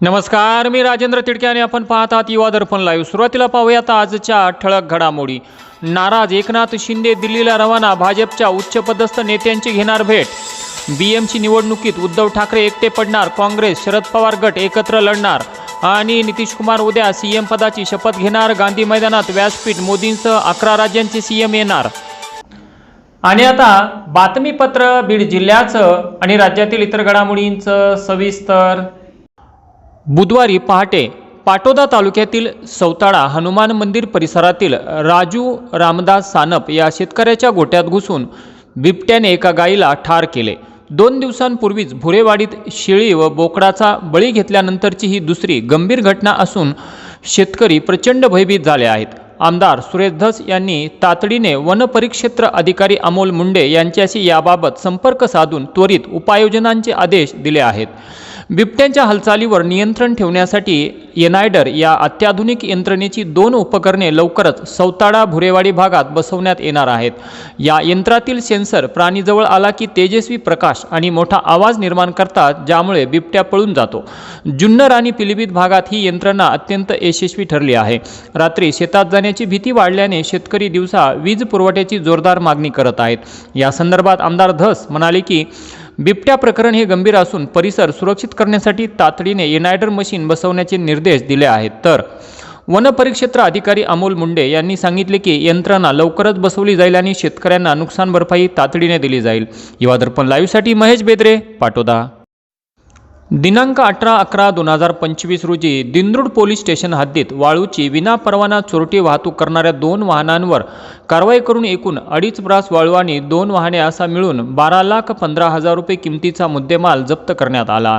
नमस्कार मी राजेंद्र तिडके आणि आपण पाहत आहात युवा दर्पण लाईव्ह सुरुवातीला पाहूयात आजच्या ठळक घडामोडी. नाराज एकनाथ शिंदे दिल्लीला रवाना भाजपच्या उच्चपदस्थ नेत्यांची घेणार भेट. बी एमची निवडणुकीत उद्धव ठाकरे एकटे पडणार काँग्रेस शरद पवार गट एकत्र लढणार. आणि नितीश कुमार उद्या सी एम पदाची शपथ घेणार गांधी मैदानात व्यासपीठ मोदींसह अकरा राज्यांचे सी एम येणार. आणि आता बातमीपत्र बीड जिल्ह्याचं आणि राज्यातील इतर घडामोडींचं सविस्तर. बुधवारी पहाटे पाटोदा तालुक्यातील सौताळा हनुमान मंदिर परिसरातील राजू रामदास सानप या शेतकऱ्याच्या गोट्यात घुसून बिबट्याने एका गायीला ठार केले. दोन दिवसांपूर्वीच भुरेवाडीत शेळी व बोकडाचा बळी घेतल्यानंतरची ही दुसरी गंभीर घटना असून शेतकरी प्रचंड भयभीत झाले आहेत. आमदार सुरेश धस यांनी तातडीने वनपरिक्षेत्र अधिकारी अमोल मुंडे यांच्याशी याबाबत संपर्क साधून त्वरित उपाययोजनांचे आदेश दिले आहेत. बिबट्यांच्या हालचालीवर नियंत्रण ठेवण्यासाठी एनायडर या अत्याधुनिक यंत्रणेची दोन उपकरणे लवकरच सौताडा भुरेवाडी भागात बसवण्यात येणार आहेत. या यंत्रातील सेन्सर प्राणीजवळ आला की तेजस्वी प्रकाश आणि मोठा आवाज निर्माण करतात ज्यामुळे बिबट्या पळून जातो. जुन्नर आणि पिलीभीत भागात ही यंत्रणा अत्यंत यशस्वी ठरली आहे. रात्री शेतात जाण्याची भीती वाढल्याने शेतकरी दिवसा वीज पुरवठ्याची जोरदार मागणी करत आहेत. या संदर्भात आमदार धस म्हणाले की बिबट्या प्रकरण हे गंभीर असून परिसर सुरक्षित करण्यासाठी तातडीने युनायडर मशीन बसवण्याचे निर्देश दिले आहेत. तर वनपरिक्षेत्र अधिकारी अमोल मुंडे यांनी सांगितले की यंत्रणा लवकरच बसवली जाईल आणि शेतकऱ्यांना नुकसान भरपाई तातडीने दिली जाईल. युवा दर्पण लाईव्हसाठी महेश बेदरे पाटोदा. दिनांक अठरा अकरा दोन हजार पंचवीस रोजी दिंद्रुड पोलीस स्टेशन हद्दीत वाळूची विनापरवाना चोरटी वाहतूक करणाऱ्या दोन वाहनांवर कारवाई करून एकूण अडीच ब्रास वाळू आणि दोन वाहने असा मिळून बारा लाख पंधरा हजार रुपये किमतीचा मुद्देमाल जप्त करण्यात आला.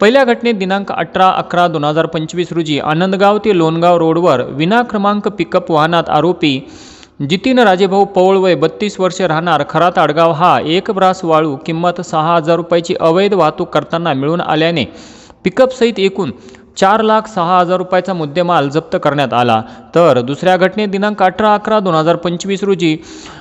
पहिल्या घटनेत दिनांक अठरा अकरा दोन हजार पंचवीस रोजी आनंदगाव ते लोणगाव रोडवर विना क्रमांक पिकअप वाहनात आरोपी जितीन राजेभाऊ पवळ वय बत्तीस वर्षे राहणार. खरात आडगाव हा एक ब्रास वाळू किंमत सहा हजार रुपयाची अवैध वाहतूक करताना मिळून आल्याने पिकअपसहित एकूण चार लाख सहा हजार रुपयाचा मुद्देमाल जप्त करण्यात आला. तर दुसऱ्या घटनेत दिनांक अठरा अकरा दोन हजार पंचवीस रोजी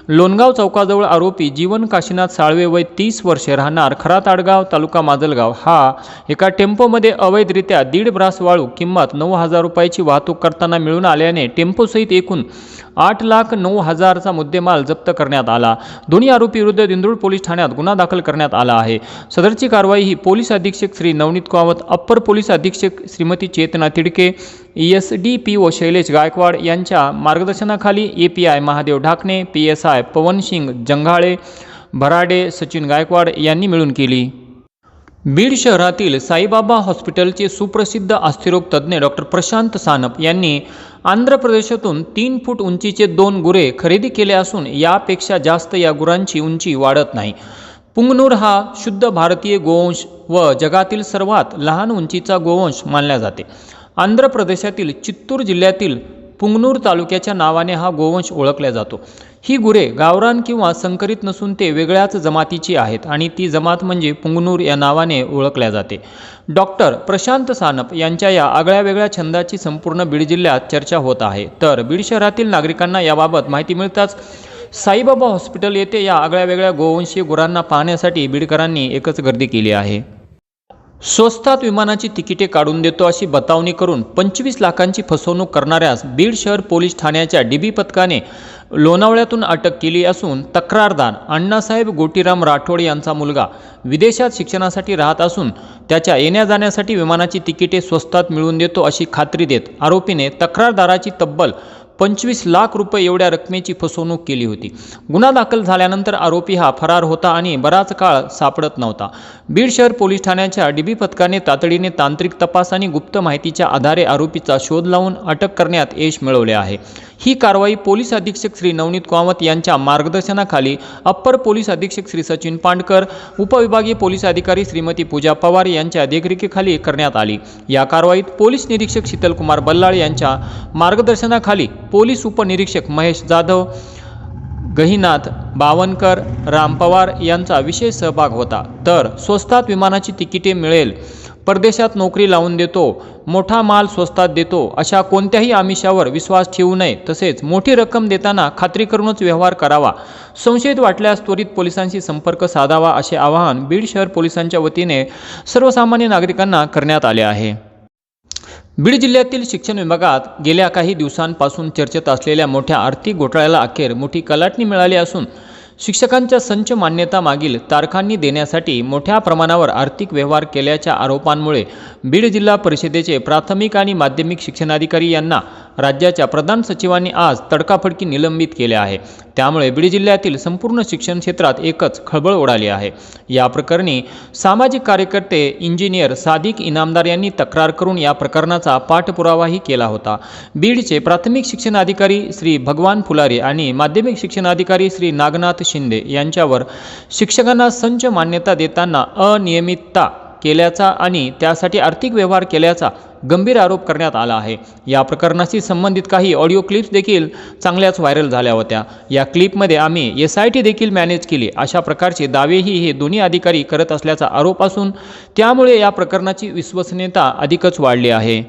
लोणगाव चौकाजवळ आरोपी जीवन काशीनाथ साळवे वय तीस वर्षे राहणार. खरा ताडगाव तालुका माजलगाव हा एका टेम्पोमध्ये अवैधरित्या दीड ब्रास वाळू किंमत नऊ हजार रुपयाची वाहतूक करताना मिळून आल्याने टेम्पोसहित एकूण आठ लाख नऊ हजारचा मुद्देमाल जप्त करण्यात आला. दोन्ही आरोपीविरुद्ध दिंदुळ पोलीस ठाण्यात गुन्हा दाखल करण्यात आला आहे. सदरची कारवाई ही पोलीस अधीक्षक श्री नवनीत कावत अप्पर पोलीस अधीक्षक Shrimati Chetna Tidke S D P O Shailesh Gaikwad यांच्या मार्गदर्शनाखाली A P I Mahadev Dhakne P S I Pawansing Janghale Bharade Sachin Gaikwad यांनी मिळून केली. बीड शहरातील साईबाबा हॉस्पिटलचे सुप्रसिद्ध अस्थिरोग तज्ज्ञ डॉक्टर प्रशांत सानप यांनी आंध्र प्रदेशातून तीन फूट उंचीचे दोन गुरे खरेदी केले असून यापेक्षा जास्त या गुरांची उंची वाढत नाही. पुंगनूर हा शुद्ध भारतीय गोवंश व जगातील सर्वात लहान उंचीचा गोवंश मानला जाते. आंध्र प्रदेशातील चित्तूर जिल्ह्यातील पुंगनूर तालुक्याच्या नावाने हा गोवंश ओळखला जातो. ही गुरे गावरान किंवा संकरित नसून ते वेगळ्याच जमातीची आहेत आणि ती जमात म्हणजे पुंगनूर या नावाने ओळखल्या जाते. डॉक्टर प्रशांत सानप यांच्या या आगळ्या वेगळ्या छंदाची संपूर्ण बीड जिल्ह्यात चर्चा होत आहे. तर बीड शहरातील नागरिकांना याबाबत माहिती मिळताच साईबाबा हॉस्पिटल येथे या आगळ्या वेगळ्या गोवंशीय गुरांना पाहण्यासाठी बीडकरांनी एकच गर्दी केली आहे. स्वस्तात विमानाची तिकिटे काढून देतो अशी बतावणी करून पंचवीस लाखांची फसवणूक करणाऱ्यास बीड शहर पोलीस ठाण्याच्या डीबी पथकाने लोणावळ्यातून अटक केली असून तक्रारदार अण्णासाहेब गोटीराम राठोड यांचा मुलगा विदेशात शिक्षणासाठी राहत असून त्याच्या येण्या जाण्यासाठी विमानाची तिकिटे स्वस्तात मिळवून देतो अशी खात्री देत आरोपीने तक्रारदाराची तब्बल पंचवीस लाख रुपये एवढ्या रकमेची फसवणूक केली होती. गुन्हा दाखल झाल्यानंतर आरोपी हा फरार होता आणि बराच काळ सापडत नव्हता. बीड शहर पोलीस ठाण्याच्या डीबी पथकाने तातडीने तांत्रिक तपास आणि गुप्त माहितीच्या आधारे आरोपीचा शोध लावून अटक करण्यात यश मिळवले आहे. ही कारवाई पोलीस अधीक्षक श्री नवनीत कामत यांच्या मार्गदर्शनाखाली अप्पर पोलीस अधीक्षक श्री सचिन पांडकर उपविभागीय पोलीस अधिकारी श्रीमती पूजा पवार यांच्या देखरेखीखाली करण्यात आली. या कारवाईत पोलीस निरीक्षक शीतलकुमार बल्लाळ यांच्या मार्गदर्शनाखाली पोलीस उपनिरीक्षक महेश जाधव गहिनाथ बावनकर राम पवार यांचा विशेष सहभाग होता. तर स्वस्तात विमानाची तिकिटे मिळेल परदेशात नोकरी लावून देतो मोठा माल स्वस्तात देतो अशा कोणत्याही आमिषावर विश्वास ठेवू नये तसेच मोठी रक्कम देताना खात्री करूनच व्यवहार करावा. संशयित वाटल्यास त्वरित पोलिसांशी संपर्क साधावा असे आवाहन बीड शहर पोलिसांच्या वतीने सर्वसामान्य नागरिकांना करण्यात आले आहे. बीड जिल्ह्यातील शिक्षण विभागात गेल्या काही दिवसांपासून चर्चेत असलेल्या मोठ्या आर्थिक घोटाळ्याला अखेर मोठी कलाटणी मिळाली असून शिक्षकांच्या संच मान्यता मागील तारखांनी देण्यासाठी मोठ्या प्रमाणावर आर्थिक व्यवहार केल्याच्या आरोपांमुळे बीड जिल्हा परिषदेचे प्राथमिक आणि माध्यमिक शिक्षणाधिकारी यांना राज्याच्या प्रधान सचिवांनी आज तडकाफडकी निलंबित केले आहे. त्यामुळे बीड जिल्ह्यातील संपूर्ण शिक्षण क्षेत्रात एकच खळबळ उडाली आहे. या प्रकरणी सामाजिक कार्यकर्ते इंजिनियर सादिक इनामदार यांनी तक्रार करून या प्रकरणाचा पाठपुरावाही केला होता. बीडचे प्राथमिक शिक्षण अधिकारी श्री भगवान फुलारे आणि माध्यमिक शिक्षण अधिकारी श्री नागनाथ शिंदे यांच्यावर शिक्षकांना संच मान्यता देताना अनियमितता केल्याचा आणि त्यासाठी आर्थिक व्यवहार केल्याचा गंभीर आरोप करण्यात आला आहे. या प्रकरणाशी संबंधित काही ऑडिओ क्लिप्स देखील चांगल्याच व्हायरल झाल्या होत्या. या क्लिपमध्ये आम्ही एस आय टी देखील मॅनेज केली. अशा प्रकारचे दावेही हे दोन्ही अधिकारी करत असल्याचा आरोप असून त्यामुळे या प्रकरणाची विश्वसनीयता अधिकच वाढली आहे.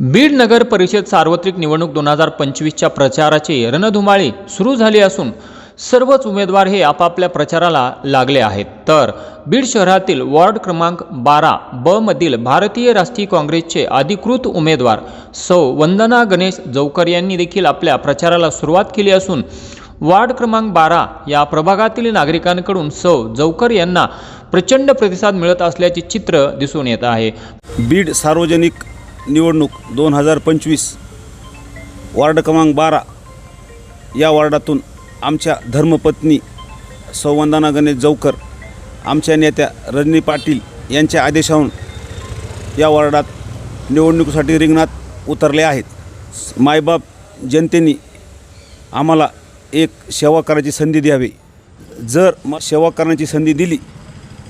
बीड नगर परिषद सार्वत्रिक निवडणूक दोन हजार पंचवीसच्या प्रचाराची रणधुमाळी सुरू झाली असून सर्वच उमेदवार हे आपापल्या प्रचाराला लागले आहेत. तर बीड शहरातील वॉर्ड क्रमांक बारा ब मधील भारतीय राष्ट्रीय काँग्रेसचे अधिकृत उमेदवार सौ वंदना गणेश जवकर यांनी देखील आपल्या प्रचाराला सुरुवात केली असून वार्ड क्रमांक बारा या प्रभागातील नागरिकांकडून सौ जवकर यांना प्रचंड प्रतिसाद मिळत असल्याचे चित्र दिसून येत आहे. बीड सार्वजनिक निवडणूक दोन हजार पंचवीस वार्ड क्रमांक बारा या वार्डातून आमच्या धर्मपत्नी सौवंदना गणेश जवकर आमच्या नेत्या रजनी पाटील यांच्या आदेशावरून या वॉर्डात निवडणुकीसाठी रिंगणात उतरले आहेत. मायबाप जनतेने आम्हाला एक सेवा करायची संधी द्यावी. जर म सेवा करण्याची संधी दिली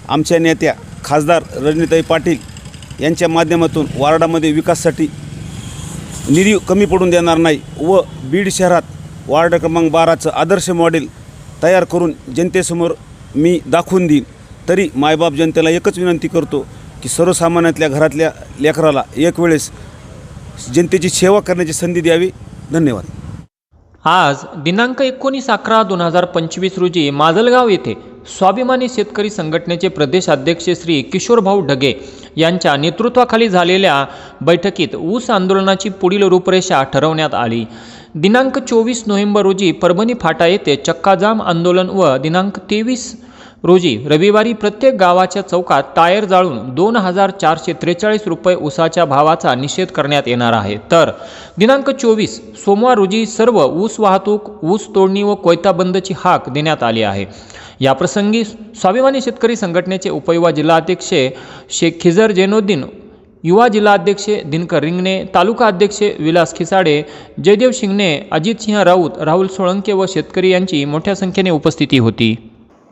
आमच्या नेत्या खासदार रजनीताई पाटील यांच्या माध्यमातून वार्डामध्ये विकासासाठी निधी कमी पडून देणार नाही व बीड शहरात वार्ड क्रमांक बाराचं आदर्श मॉडेल तयार करून जनतेसमोर मी दाखवून देईन. तरी मायबाप जनतेला एकच विनंती करतो की सर्वसामान्यातल्या घरातल्या लेकराला एक वेळेस जनतेची सेवा करण्याची संधी द्यावी. धन्यवाद. आज दिनांक एकोणीस अकरा दोन हजार पंचवीस रोजी माजलगाव येथे स्वाभिमानी शेतकरी संघटनेचे प्रदेशाध्यक्ष श्री किशोरभाऊ ढगे यांच्या नेतृत्वाखाली झालेल्या बैठकीत ऊस आंदोलनाची पुढील रूपरेषा ठरवण्यात आली. दिनांक चोवीस नोव्हेंबर रोजी परभणी फाटा येथे चक्काजाम आंदोलन व दिनांक तेवीस रोजी रविवारी प्रत्येक गावाच्या चौकात टायर जाळून दोन हजार चारशे त्रेचाळीस रुपये ऊसाच्या भावाचा निषेध करण्यात येणार आहे. तर दिनांक चोवीस सोमवार रोजी सर्व ऊस वाहतूक ऊस तोडणी व कोयता बंदची हाक देण्यात आली आहे. याप्रसंगी स्वाभिमानी शेतकरी संघटनेचे उपयुवा जिल्हाध्यक्ष शेख खिजर जैनुद्दीन युवा जिल्हाध्यक्ष दिनकर रिंगणे तालुका अध्यक्ष विलास खिसाडे जयदेव शिंगणे अजितसिंह राऊत राहुल सोळंके व शेतकरी यांची मोठ्या संख्येने उपस्थिती होती.